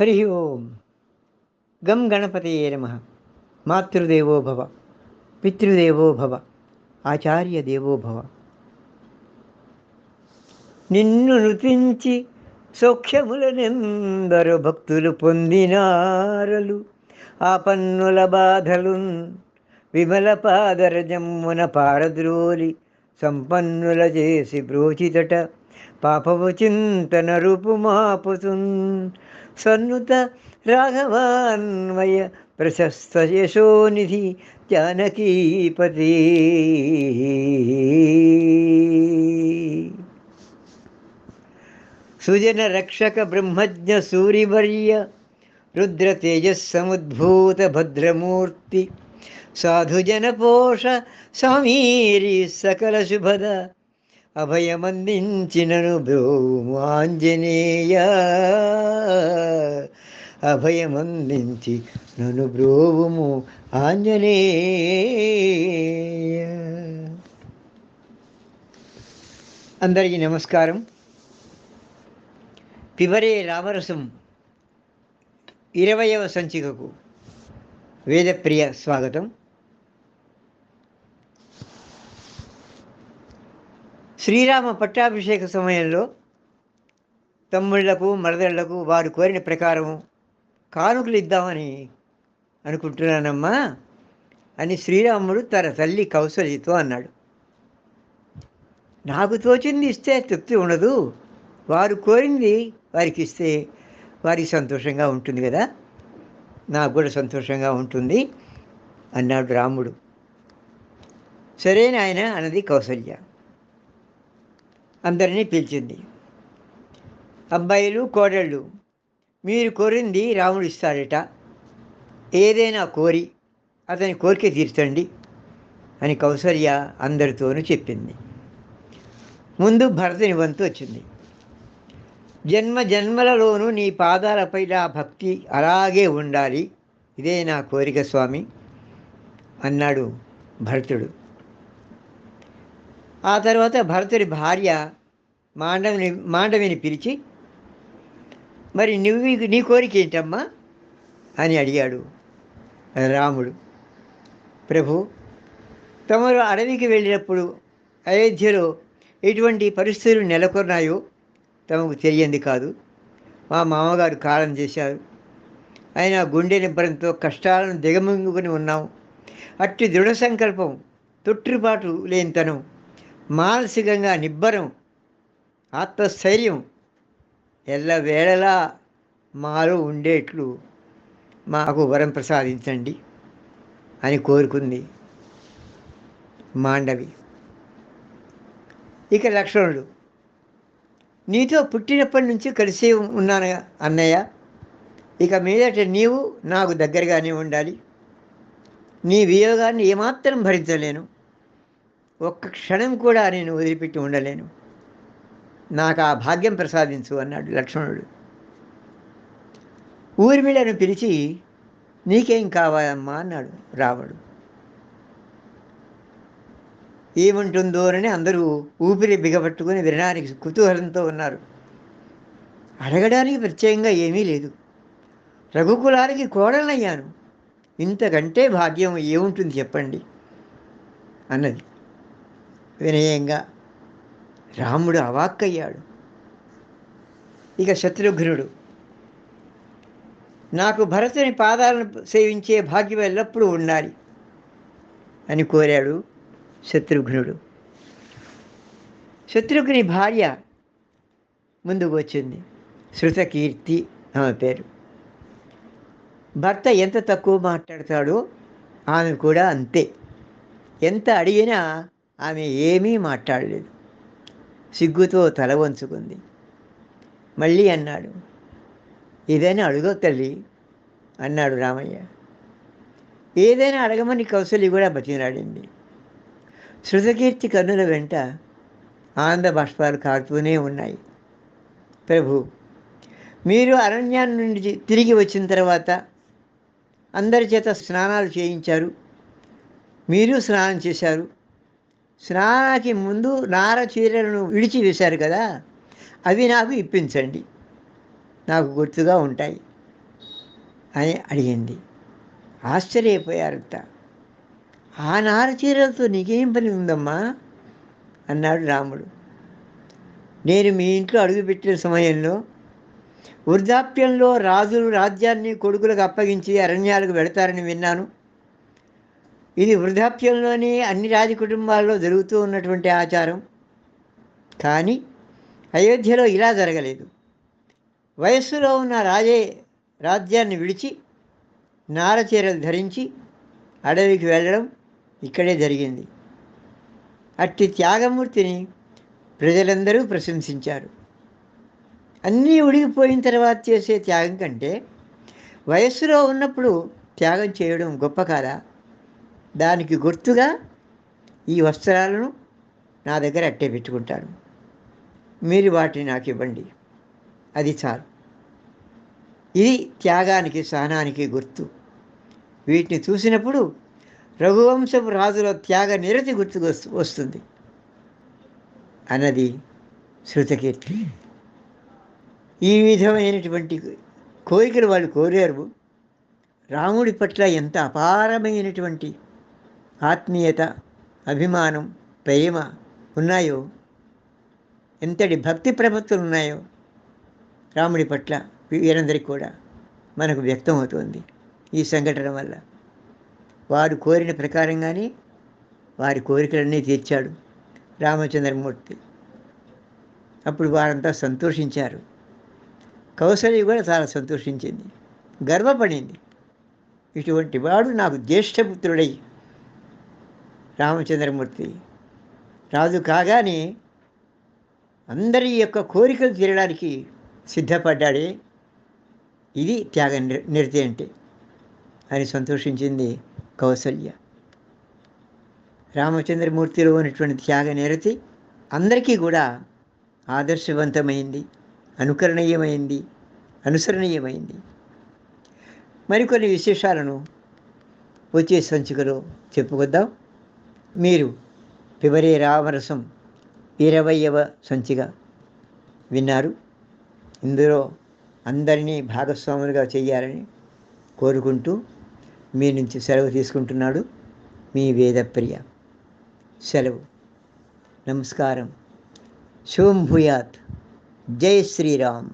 హరి ఓం. గం గణపతయే నమ. మాతృదేవో భవ పితృదేవో భవ ఆచార్య దేవో భవ. నిన్ను నృతించి సౌఖ్యములనెందరు భక్తులు పొందినారలు. ఆ పన్నుల బాధలు విమల పాదరజమ్మున పారద్రోలి సంపన్నుల చేసి బ్రోచితట పాపపు చింతన రూపుమాపుతున్ సన్నుత రాఘవాన్వయ ప్రశస్త యశోనిధి జానకీపతి సుజన రక్షక బ్రహ్మజ్ఞ సూరివర్య రుద్ర తేజస్సముద్భూత భద్రమూర్తి. సాధుజన పోష సమీరి సకల శుభద అభయమందించినను బ్రోము ఆంజనేయ అభయమందించి నను బ్రోవుము ఆంజనేయ. అందరికీ నమస్కారం. పిబరే రామరసం ఇరవయవ సంచికకు వేదప్రియ స్వాగతం. శ్రీరామ పట్టాభిషేక సమయంలో తమ్ముళ్ళకు మరదళ్ళకు వారు కోరిన ప్రకారం కానుకలు ఇద్దామని అనుకుంటున్నానమ్మా అని శ్రీరాముడు తన తల్లి కౌసల్యతో అన్నాడు. నాకు తోచింది ఇస్తే తృప్తి ఉండదు. వారు కోరింది వారికి ఇస్తే వారికి సంతోషంగా ఉంటుంది కదా. నాకు కూడా సంతోషంగా ఉంటుంది అన్నాడు రాముడు. సరే నాయన అన్నది కౌసల్య. అందరినీ పిలిచింది. అబ్బాయిలు కోడళ్ళు మీరు కోరింది రాముడు ఇస్తాడట. ఏదైనా కోరి అతని కోరిక తీర్చండి అని కౌసల్య అందరితోనూ చెప్పింది. ముందు భరతుని వంతు వచ్చింది. జన్మ జన్మలలోనూ నీ పాదాలపై నా భక్తి అలాగే ఉండాలి. ఇదే నా కోరిక స్వామి అన్నాడు భరతుడు. ఆ తర్వాత భరతుడి భార్య మాండవిని మాండవిని పిలిచి మరి నువ్వు నీ కోరిక ఏంటమ్మా? అని అడిగాడు రాముడు. ప్రభు తమరు అడవికి వెళ్ళినప్పుడు అయోధ్యలో ఎటువంటి పరిస్థితులు నెలకొన్నాయో తమకు తెలియంది కాదు. మా మామగారు కాలం చేశారు. ఆయన గుండె నిబ్బరంతో కష్టాలను దిగమింగుకుని ఉన్నాం. అట్టి దృఢ సంకల్పం తొట్టుపాటు లేనితనం మానసికంగా నిబ్బరం ఆత్మస్థైర్యం ఎల్లవేళలా మాలో ఉండేట్లు మాకు వరం ప్రసాదించండి అని కోరుకుంది మాండవి. ఇక లక్ష్మణుడు నీతో పుట్టినప్పటి నుంచి కలిసి ఉన్నాను అన్నయ్య ఇక మీదట నీవు నాకు దగ్గరగానే ఉండాలి. నీ వియోగాన్ని ఏమాత్రం భరించలేను. ఒక్క క్షణం కూడా నేను వదిలిపెట్టి ఉండలేను. నాకు ఆ భాగ్యం ప్రసాదించు అన్నాడు లక్ష్మణుడు. ఊర్మిళను పిలిచి నీకేం కావాలమ్మా? అన్నాడు రావణుడు. ఏముంటుందోనని అందరూ ఊపిరి బిగపట్టుకుని వినడానికి కుతూహలంతో ఉన్నారు. అడగడానికి ప్రత్యేకంగా ఏమీ లేదు. రఘుకులానికి కోడలయ్యాను ఇంతకంటే భాగ్యం ఏముంటుంది చెప్పండి? అన్నది. వినయంగా రాముడు అవాక్కయ్యాడు. ఇక శత్రుఘ్నుడు నాకు భరతుని పాదాలను సేవించే భాగ్యం ఎల్లప్పుడూ ఉండాలి అని కోరాడు శత్రుఘ్నుడు. శత్రుఘ్ని భార్య ముందుకు వచ్చింది. శృతకీర్తి ఆమె పేరు. భర్త ఎంత తక్కువ మాట్లాడతాడో ఆమె కూడా అంతే. ఎంత అడిగినా ఆమె ఏమీ మాట్లాడలేదు. సిగ్గుతో తల వంచుకుంది. మళ్ళీ అన్నాడు ఏదైనా అడుగో తల్లి అన్నాడు రామయ్య. ఏదైనా అడగమని కౌశల్య కూడా బతికినాడింది శృతకీర్తి కన్నుల వెంట ఆనంద బాష్పాలు కారుతూనే ఉన్నాయి. ప్రభు మీరు అరణ్యాన్ని నుండి తిరిగి వచ్చిన తర్వాత అందరి చేత స్నానాలు చేయించారు. మీరు స్నానం చేశారు. స్నానానికి ముందు నార చీరలను విడిచి వేశారు కదా అవి నాకు ఇప్పించండి. నాకు గుర్తుగా ఉంటాయి అని అడిగింది. ఆశ్చర్యపోయారంట. ఆ నార చీరలతో నీకేం పని ఉందమ్మా? అన్నాడు రాముడు. నేను మీ ఇంట్లో అడుగుపెట్టిన సమయంలో వృద్ధాప్యంలో రాజులు రాజ్యాన్ని కొడుకులకు అప్పగించి అరణ్యాలకు వెళతారని విన్నాను. ఇది వృద్ధాప్యంలోనే అన్ని రాజ కుటుంబాల్లో జరుగుతూ ఉన్నటువంటి ఆచారం. కానీ అయోధ్యలో ఇలా జరగలేదు. వయస్సులో ఉన్న రాజే రాజ్యాన్ని విడిచి నారచీరలు ధరించి అడవికి వెళ్ళడం ఇక్కడే జరిగింది. అట్టి త్యాగమూర్తిని ప్రజలందరూ ప్రశంసించారు. అన్నీ ఉడిగిపోయిన తర్వాత చేసే త్యాగం కంటే వయస్సులో ఉన్నప్పుడు త్యాగం చేయడం గొప్ప కాదా దానికి గుర్తుగా ఈ వస్త్రాలను నా దగ్గర అట్టే పెట్టుకుంటాను. మీరు వాటిని నాకు ఇవ్వండి. అది చాలు. ఇది త్యాగానికి సహనానికి గుర్తు. వీటిని చూసినప్పుడు రఘువంశపు రాజుల త్యాగ నిరతి గుర్తుకు వస్తు- వస్తుంది. అన్నది శృతకీర్తి. ఈ విధమైనటువంటి కోరికలు వాళ్ళు కోరారు. రాముడి పట్ల ఎంత అపారమైనటువంటి ఆత్మీయత అభిమానం ప్రేమ ఉన్నాయో? ఎంతటి భక్తి ప్రపత్తులు ఉన్నాయో? రాముడి పట్ల వీరందరికీ కూడా మనకు వ్యక్తమవుతుంది ఈ సంఘటన వల్ల. వారు కోరిన ప్రకారంగానే వారి కోరికలన్నీ తీర్చాడు రామచంద్రమూర్తి. అప్పుడు వారంతా సంతోషించారు. కౌసల్య కూడా చాలా సంతోషించింది గర్వపడింది. ఇటువంటి వాడు నాకు జ్యేష్ఠపుత్రుడై రామచంద్రమూర్తి. రాజు కాగానే అందరి యొక్క కోరికలు తీరడానికి సిద్ధపడ్డాడే. ఇది త్యాగ నిర్- నిరతి అంటే. అని సంతోషించింది కౌసల్య. రామచంద్రమూర్తిలో ఉన్నటువంటి త్యాగ నిరతి అందరికీ కూడా ఆదర్శవంతమైంది అనుకరణీయమైంది అనుసరణీయమైంది. మరికొన్ని విశేషాలను వచ్చే సంచికలో చెప్పుకొద్దాం. మీరు పిబరే రామరసం ఇరవయవ సంచిక విన్నారు. ఇందులో అందరినీ భాగస్వాములుగా చేయాలని కోరుకుంటూ మీ నుంచి సెలవు తీసుకుంటున్నాడు మీ వేదప్రియ. సెలవు. నమస్కారం. శుభం భూయాత్. జై శ్రీరామ్.